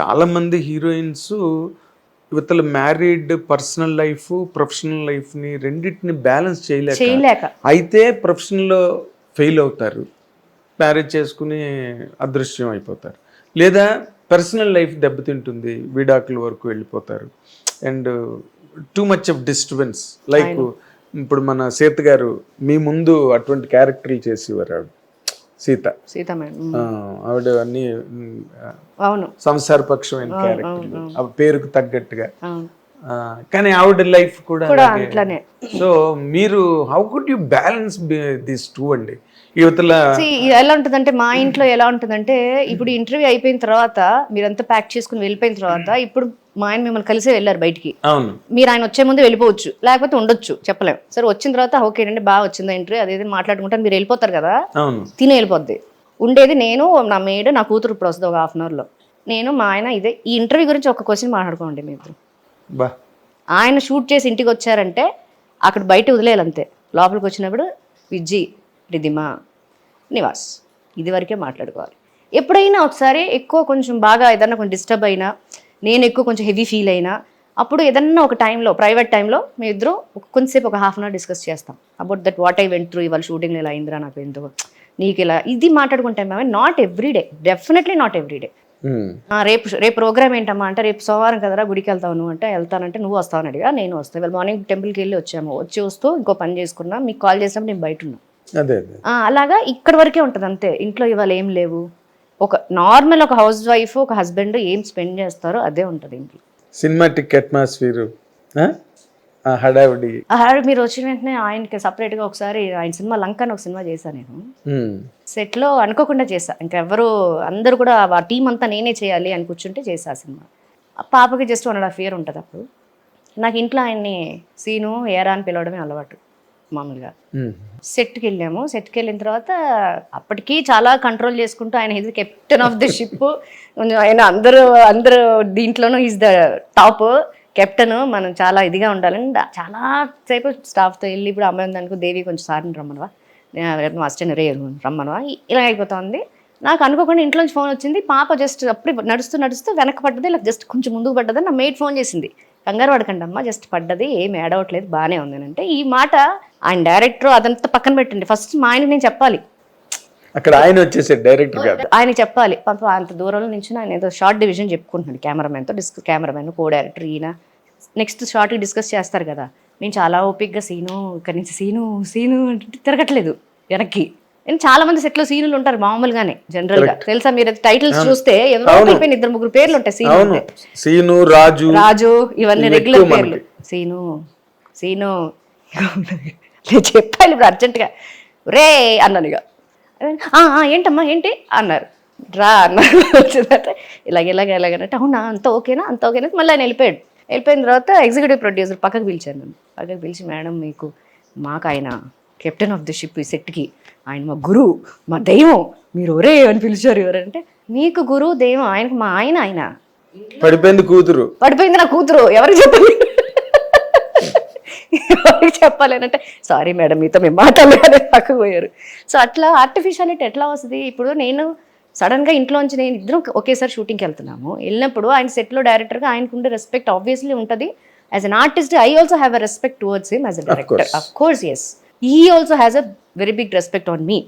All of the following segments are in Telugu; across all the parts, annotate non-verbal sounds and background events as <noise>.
చాలా మంది హీరోయిన్స్ ఇవతల మ్యారీడ్ పర్సనల్ లైఫ్ ప్రొఫెషనల్ లైఫ్ని రెండింటిని బ్యాలెన్స్ చేయలేక చేయలేక. అయితే ప్రొఫెషన్లో ఫెయిల్ అవుతారు. మ్యారేజ్ చేసుకుని అదృశ్యం అయిపోతారు. లేదా పర్సనల్ లైఫ్ దెబ్బతింటుంది విడాకుల వరకు వెళ్ళిపోతారు. And too much of disturbance. Like ఇప్పుడు మన సీత గారు మీ ముందు అటువంటి క్యారెక్టర్లు చేసేవారు ఆవిడ. సీత. సీత మేడం. ఆవిడ అన్ని అవును. సంసారపక్షమైన క్యారెక్టర్లు. ఆ పేరుకు తగ్గట్టుగా. కానీ ఆవిడ లైఫ్ కూడా. అట్లానే. సో మీరు how could you balance this two అండి? యువతల ఎలా ఉంటుందంటే మా ఇంట్లో ఎలా ఉంటుందంటే ఇప్పుడు ఇంటర్వ్యూ అయిపోయిన తర్వాత మీరంతా ప్యాక్ చేసుకుని వెళ్ళిపోయిన తర్వాత ఇప్పుడు మా ఆయన మిమ్మల్ని కలిసే వెళ్ళారు బయటికి. అవును. మీరు ఆయన వచ్చే ముందు వెళ్ళిపోవచ్చు లేకపోతే ఉండొచ్చు చెప్పలేం. సరే వచ్చిన తర్వాత ఓకేనండి బాగా వచ్చిందా ఇంటర్వ్యూ అదేది మాట్లాడుకుంటారు మీరు వెళ్ళిపోతారు కదా. తిని వెళ్ళిపోద్ది. ఉండేది నేను నా మేడ్ నా కూతురు ఇప్పుడు వస్తుంది ఒక హాఫ్ అన్ అవర్లో నేను మా ఆయన ఇదే. ఈ ఇంటర్వ్యూ గురించి ఒక క్వశ్చన్ మాట్లాడుకోండి మీ ఇద్దరు. ఆయన షూట్ చేసి ఇంటికి వచ్చారంటే అక్కడ బయట వదిలేయాలి అంతే లోపలికి వచ్చినప్పుడు విజ్జి రిధిమా నివాస్. ఇది వరకే మాట్లాడుకోవాలి. ఎప్పుడైనా ఒకసారి ఎక్కువ కొంచెం బాగా ఏదన్నా కొంచెం డిస్టర్బ్ అయినా నేను ఎక్కువ కొంచెం హెవీ ఫీల్ అయినా అప్పుడు ఏదన్నా ఒక టైంలో ప్రైవేట్ టైంలో మీ ఇద్దరు కొంచెంసేపు ఒక హాఫ్ అన్ అవర్ డిస్కస్ చేస్తాం. About that what I went through ఇవాళ షూటింగ్లో ఇలా అయిందిరా నాకు ఎందుకు నీకు ఇలా ఇది మాట్లాడుకుంటాం మేము not every day definitely not every day um, ah, రేపు రేపు ప్రోగ్రామ్ ఏంటమ్మా అంటే రేపు సోమవారం కదరా గుడికి వెళ్తావు నువ్వు అంటే వెళ్తానంటే నువ్వు వస్తావని అడిగా నేను వస్తాను. ఇవాళ మార్నింగ్ టెంపుల్కి వెళ్ళి వచ్చాము. వచ్చి వస్తూ ఇంకో పని చేసుకున్నా మీకు కాల్ చేసినప్పుడు నేను బయట ఉన్నా. అలాగా ఇక్కడ వరకే ఉంటుంది అంతే. ఇంట్లో ఇవాళ ఏం లేవు. ఒక నార్మల్ ఒక హౌస్ వైఫ్ ఒక హస్బెండ్ ఏం స్పెండ్ చేస్తారో అదే ఉంటుంది ఇంట్లో. సినిమాటిక్ అట్మాస్ఫియర్ హడావిడి. మీరు వచ్చిన వెంటనే ఆయనకి సపరేట్గా ఒకసారి ఆయన సినిమా లంక అని ఒక సినిమా చేశాను నేను. సెట్లో అనుకోకుండా చేశా. ఇంకా ఎవరు అందరూ కూడా ఆ టీం అంతా నేనే చేయాలి అని కూర్చుంటే చేశా ఆ సినిమా. పాపకి just one and half year ఉంటుంది అప్పుడు. నాకు ఇంట్లో ఆయన్ని సీను ఏరా అని పిలవడమే అలవాటు. మామూలుగా. సెట్కి వెళ్ళాము సెట్కి వెళ్ళిన తర్వాత అప్పటికి చాలా కంట్రోల్ చేసుకుంటూ ఆయన ఇది కెప్టెన్ ఆఫ్ ది షిప్ ఆయన అందరూ అందరూ దీంట్లోనూ ఈజ్ ద టాప్ కెప్టెన్ మనం చాలా ఇదిగా ఉండాలని చాలా సేపు స్టాఫ్తో వెళ్ళి ఇప్పుడు అమ్మాయి ఉందనుకో దేవి కొంచెం సార్ని రమ్మనవా? అసిస్టెంట్ రే రమ్మనవా? ఇలా అయిపోతుంది. నాకు అనుకోకుండా ఇంట్లోంచి ఫోన్ వచ్చింది. పాప జస్ట్ అప్పుడే నడుస్తూ నడుస్తూ వెనక పడ్డది. ఇలా జస్ట్ కొంచెం ముందుకు పడ్డదని నా మేడ్ ఫోన్ చేసింది. కంగారు పడకండి అమ్మా జస్ట్ పడ్డది. ఏం ఏడవట్లేదు బాగానే ఉంది. అని అంటే ఈ మాట ఆయన డైరెక్టర్ అదంతా పక్కన పెట్టండి. ఫస్ట్ మా ఆయనకి నేను చెప్పాలి. అక్కడ ఆయన వచ్చేసాడు డైరెక్టర్ కాదు ఆయన చెప్పాలి. పాప అంత దూరంలో నుంచి ఆయన ఏదో షార్ట్ డివిజన్ చెప్పుకుంటున్నాడు కెమెరామెన్తో డిస్క కెమెరామెన్ కో డైరెక్టర్ ఈయన. నెక్స్ట్ షార్ట్కి డిస్కస్ చేస్తారు కదా. నేను చాలా ఓపిక్గా సీను ఇక్కడి నుంచి సీను సీను తిరగట్లేదు వెనక్కి. నేను చాలా మంది సెట్లో సీనులు ఉంటారు మామూలుగానే జనరల్గా. తెలుసా మీరు? టైటిల్స్ చూస్తే ఎవరో ఇద్దరు ముగ్గురు పేర్లు ఉంటాయి సీను సీను రాజు రాజు ఇవన్నీ ఇవి రెగ్యులర్ పేర్లు. సీను సీను. నేను <laughs> చెప్పాలి ఇప్పుడు అర్జెంటుగా. రే అన్నాను ఇక "ఆ, ఆ, ఏంటమ్మా ఏంటి? అన్నారు. రా అన్నారు. వచ్చిందంటే ఇలాగ ఇలాగ ఇలాగనంటే అవునా అంత ఓకేనా? అంత ఓకేనా? మళ్ళీ ఆయన వెళ్ళిపోయాడు. వెళ్ళిపోయిన తర్వాత ఎగ్జిక్యూటివ్ ప్రొడ్యూసర్ పక్కకు పిలిచాను నన్ను. పక్కకు పిలిచి మేడం మీకు మాకు ఆయన కెప్టెన్ ఆఫ్ ది షిప్ ఈ సెట్కి ఆయన మా గురువు మా దైవం మీరు ఒరే అని పిలిచారు ఎవరంటే మీకు గురువు దైవం ఆయనకు మా ఆయన ఆయన. పడిపోయింది కూతురు. పడిపోయింది నా కూతురు. ఎవరికి చెప్పాలి? ఎవరికి చెప్పాలి అని అంటే సారీ మేడం మీతో మేము మాట్లాడలేదు పక్కకు సో అట్లా ఆర్టిఫిషియాలిటీ ఎట్లా వస్తుంది? ఇప్పుడు నేను సడన్గా ఇంట్లోంచి నేను ఇద్దరం ఒకేసారి షూటింగ్కి వెళ్తున్నాము. వెళ్ళినప్పుడు ఆయన సెట్లో డైరెక్టర్గా ఆయనకు ఉండే రెస్పెక్ట్ ఆబ్వియస్లీ ఉంటుంది. As an artist I also have a respect towards him as a director. Of course yes he also has a very big respect on me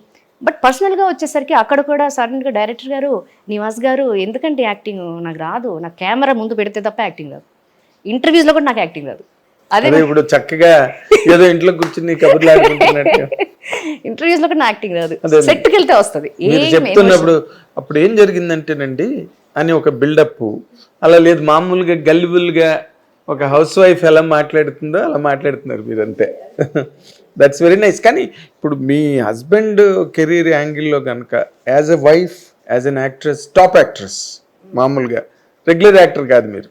but పర్సనల్గా వచ్చేసరికి అక్కడ కూడా సడన్గా డైరెక్టర్ గారు నివాస్ గారు ఎందుకంటే యాక్టింగ్ నాకు రాదు. నాకు కెమెరా ముందు పెడితే తప్ప యాక్టింగ్ రాదు. ఇంటర్వ్యూస్లో కూడా నాకు యాక్టింగ్ రాదు. అదే ఇప్పుడు చక్కగా ఏదో ఇంట్లో కూర్చుని కబుర్లు ఆడుకుంటున్నట్టు. ఇంటర్వ్యూస్లో కూడా యాక్టింగ్ రాదు. వెళ్తే వస్తుంది. చెప్తున్నప్పుడు అప్పుడు ఏం జరిగిందంటేనండి అని ఒక బిల్డప్ అలా లేదు మామూలుగా గల్లిబుల్గా ఒక హౌస్ వైఫ్ ఎలా మాట్లాడుతుందో అలా మాట్లాడుతున్నారు మీరు అంతే దట్స్ వెరీ నైస్ కానీ ఇప్పుడు మీ హస్బెండ్ కెరీర్ యాంగిల్లో కనుక as a wife as an actress top actress మామూలుగా రెగ్యులర్ యాక్టర్ కాదు మీరు.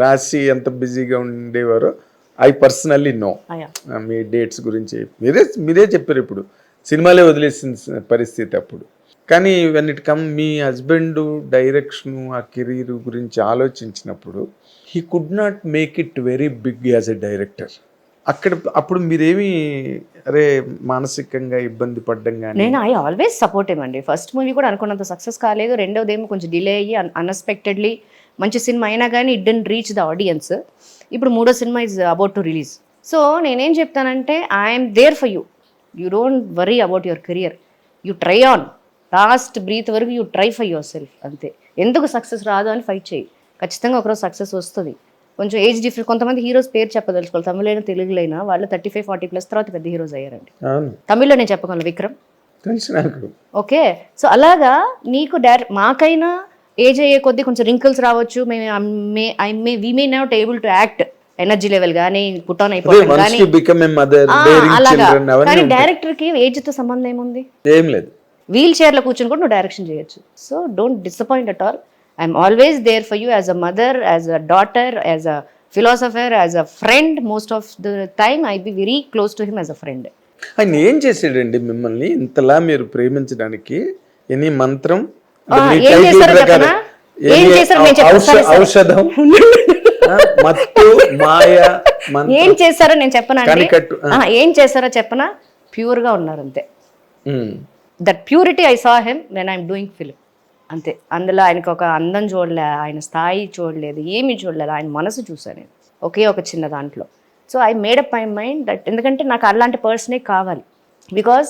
రాసి ఎంత బిజీగా ఉండేవారో ఐ పర్సనల్లీ నో మీ డేట్స్ గురించి మీరే మీరే చెప్పారు ఇప్పుడు. సినిమాలే వదిలేసిన పరిస్థితి అప్పుడు. కానీ వెన్ ఇట్ కమ్ మీ హస్బెండ్ డైరెక్షన్ ఆ కెరీర్ గురించి ఆలోచించినప్పుడు he could not make it very big as a director అక్కడ అప్పుడు మీరేమి అరే మానసికంగా ఇబ్బంది పడ్డం కానీ నేను ఐ ఆల్వేస్ సపోర్ట్ అండి. ఫస్ట్ మూవీ కూడా అనుకున్నంత సక్సెస్ కాలేదు. రెండోది ఏమో కొంచెం డిలే అయ్యి అన్ఎక్స్పెక్టెడ్లీ మంచి సినిమా అయినా కానీ it didn't reach the audience ఇప్పుడు మూడో cinema is about to release so నేనేం చెప్తానంటే I'm there for you you don't worry about your career you try on last breath వరకు you try for yourself అంతే. ఎందుకు సక్సెస్ రాదు అని ఫైట్ చేయి. ఖచ్చితంగా ఒకరోజు సక్సెస్ వస్తుంది. కొంచెం ఏజ్ డిఫరెన్స్ కొంతమంది హీరోస్ పేరు చెప్పదలుచుకోవాలి. తమిళైనా తెలుగులైనా వాళ్ళు థర్టీ ఫైవ్ ఫార్టీ ప్లస్ తర్వాత పెద్ద హీరోస్ అయ్యారండి. తమిళ్ళో నేను చెప్పగలను విక్రమ్. ఓకే. సో అలాగా నీకు డైరెక్ట్ మాకైనా ఏజ్ అయ్యే కొద్దీ కొంచెం రింకిల్స్ రావచ్చు. మేము may I may we may not able to act energy level కానీ పుట్ ఆన్ అయిపోవడం కానీ అలాగా. డైరెక్టర్కి ఏజ్తో సంబంధం ఏముంది? ఏం లేదు. వీల్ చైర్లో కూర్చొని కూడా నువ్వు డైరెక్షన్ చేయొచ్చు. So don't disappoint at all I'm always there for you as a mother as a daughter as a philosopher as a friend most of the time I be very close to him as a friend ఆయన ఏం చేసాడండి మిమ్మల్ని ఇంతలా మీరు ప్రేమించడానికి? ఎనీ మంత్రం? ఏం చేశారో? ఏం చేశారో నేను చెప్తాను. ఔషధం. <laughs> మత్తు మాయ ఏం చేశారో నేను చెప్పనా ఏం చేశారో చెప్పనా? ప్యూర్గా ఉన్నారు అంతే. That purity I saw him when I'm doing film అంతే. అందులో ఆయనకు ఒక అందం చూడలే ఆయన స్థాయి చూడలేదు ఏమీ చూడలేదు ఆయన మనసు చూసాను నేను. ఒకే ఒక చిన్న దాంట్లో. So I made up my mind that ఎందుకంటే నాకు అలాంటి పర్సనే కావాలి. బికాజ్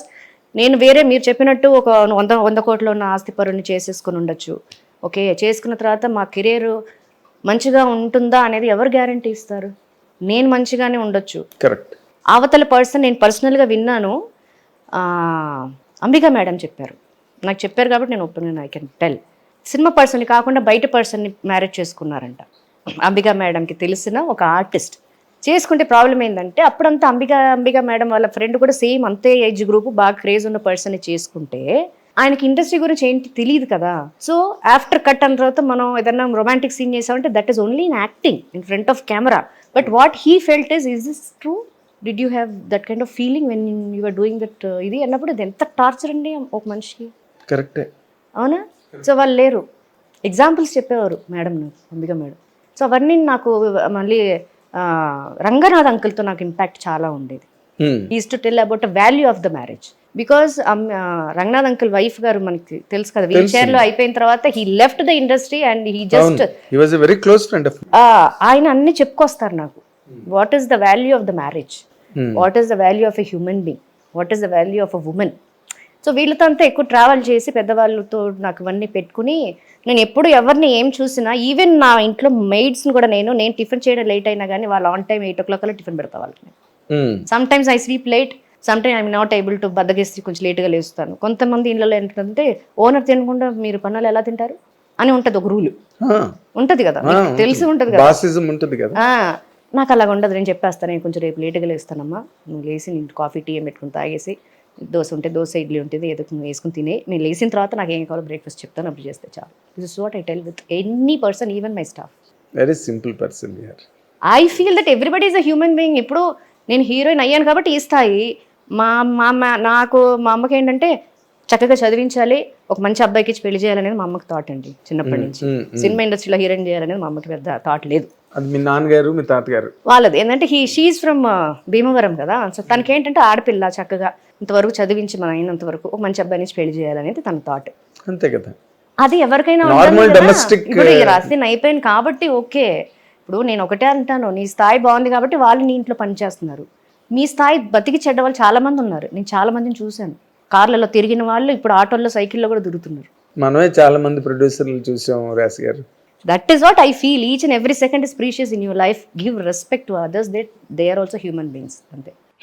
నేను వేరే మీరు చెప్పినట్టు ఒక వంద వంద కోట్ల ఉన్న ఆస్తి పరుని చేసేసుకుని ఉండొచ్చు. ఓకే చేసుకున్న తర్వాత మా కెరీర్ మంచిగా ఉంటుందా అనేది ఎవరు గ్యారంటీ ఇస్తారు? నేను మంచిగానే ఉండొచ్చు. కరెక్ట్. అవతల పర్సన్ నేను పర్సనల్గా విన్నాను. అంబికా మేడం చెప్పారు. నాకు చెప్పారు కాబట్టి నేను ఒప్పుకున్నాను ఐ కెన్ టెల్ సినిమా పర్సన్ని కాకుండా బయట పర్సన్ని మ్యారేజ్ చేసుకున్నారంట. అంబికా మేడంకి తెలిసిన ఒక ఆర్టిస్ట్. చేసుకుంటే ప్రాబ్లం ఏంటంటే అప్పుడంతా అంబికా అంబికా మేడం వాళ్ళ ఫ్రెండ్ కూడా సేమ్ అంతే ఏజ్ గ్రూప్ బాగా క్రేజ్ ఉన్న పర్సన్ని చేసుకుంటే ఆయనకి ఇండస్ట్రీ గురించి ఏంటి తెలియదు కదా. సో ఆఫ్టర్ కట్ అన్న తర్వాత మనం ఏదన్నా రొమాంటిక్ సీన్ చేసామంటే that is only in acting in front of camera. But what he felt is is this true? Did you have that kind of feeling when you are doing that ఇది అన్నప్పుడు ఇది ఎంత టార్చర్ అండి ఒక మనిషికి? కరెక్టే. అవునా? సో వాళ్ళు లేరు. ఎగ్జాంపుల్స్ చెప్పేవారు మేడం నాకు అంబిక మేడం. సో అవన్నీ నాకు మళ్ళీ రంగనాథ్ అంకుల్తో నాకు ఇంపాక్ట్ చాలా ఉండేది. Is to tell about value of the marriage because Ranganath uncle wife గారు మనకి తెలుసు కదా వీల్ చైర్లో అయిపోయిన తర్వాత he left the industry and he just very close friend ఆయన అన్ని చెప్పుకొస్తారు నాకు. What is the value of the marriage what is the value of a human being what is the value of a woman so వీళ్ళతో అంతా ఎక్కువ ట్రావెల్ చేసి పెద్దవాళ్ళతో నాకు ఇవన్నీ పెట్టుకుని నేను ఎప్పుడు ఎవరిని ఏం చూసినా ఈవెన్ నా ఇంట్లో మెయిడ్స్ని కూడా నేను నేను టిఫిన్ చేయడం లేట్ అయినా కానీ వాళ్ళు on time eight o'clock అలా టిఫిన్ పెడతా వాళ్ళకి sometimes I sleep late some time I'm not able to బద్దగేసి కొంచెం లేట్గా లేస్తాను. కొంతమంది ఇళ్ళలో ఏంటంటే ఓనర్ తినకుండా మీరు పనులు ఎలా తింటారు? అని ఉంటుంది ఒక రూల్ ఉంటది కదా తెలిసి ఉంటది కదా. నాకు అలాగ ఉండదు నేను చెప్పేస్తాను నేను కొంచెం రేపు లేట్గా లేస్తానమ్మా. నువ్వు లేచి నేను కాఫీ టీ ఏం పెట్టుకుని తాగేసి దోశ ఉంటే దోశ ఇడ్లీ ఉంటుంది ఏదో వేసుకుని తినే. నేను లేచిన తర్వాత నాకు ఏం కావాలో బ్రేక్ఫాస్ట్ చెప్తాను అప్పుడు చేస్తే చాలు. This is what I tell with any person even my staff very simple person here I feel that everybody is a human being ఇప్పుడు నేను హీరోయిన్ అయ్యాను కాబట్టి ఈ స్థాయి. మా మా మా- నాకు మా అమ్మకి ఏంటంటే చక్కగా చదివించాలి ఒక మంచి అబ్బాయికి ఇచ్చి పెళ్ళి చేయాలనేది మా అమ్మకి థాట్ అండి చిన్నప్పటి నుంచి. సినిమా ఇండస్ట్రీలో హీరోయిన్ చేయాలనేది మా అమ్మకి పెద్ద థాట్ లేదు. అది మీ నాన్నగారు మీ తాతగారు? వాళ్ళది. ఏంటంటే హీ షీఈ్ ఫ్రమ్ భీమవరం కదా. సో తనకి ఏంటంటే ఆడపిల్ల చక్కగా. ఇంతవరకు చదివించి మన అయినంత వరకు ఒక మంచి అబ్బాయి నుంచి పెళ్ళి చేయాలనేది తన థాట్ అంతే కదా. అది ఎవరికైనా ఇప్పుడు ఈ రాసి అయిపోయింది కాబట్టి ఓకే. ఇప్పుడు నేను ఒకటే అంటాను నీ స్థాయి బాగుంది కాబట్టి వాళ్ళు నీ ఇంట్లో పనిచేస్తున్నారు మీ స్థాయి బతికి చెడ్డ వాళ్ళు చాలా మంది ఉన్నారు. నేను చాలా మందిని చూశాను. కార్లలో తిరిగిన వాళ్ళు ఇప్పుడు ఆటోల్లో సైకిల్లో కూడా తిరుగుతున్నారు మనమే చాలా మంది ప్రొడ్యూసర్లు చూసాం రాసి గారు. That is what I feel each and every second is precious in your life give respect to others that they are also human beings అంతే.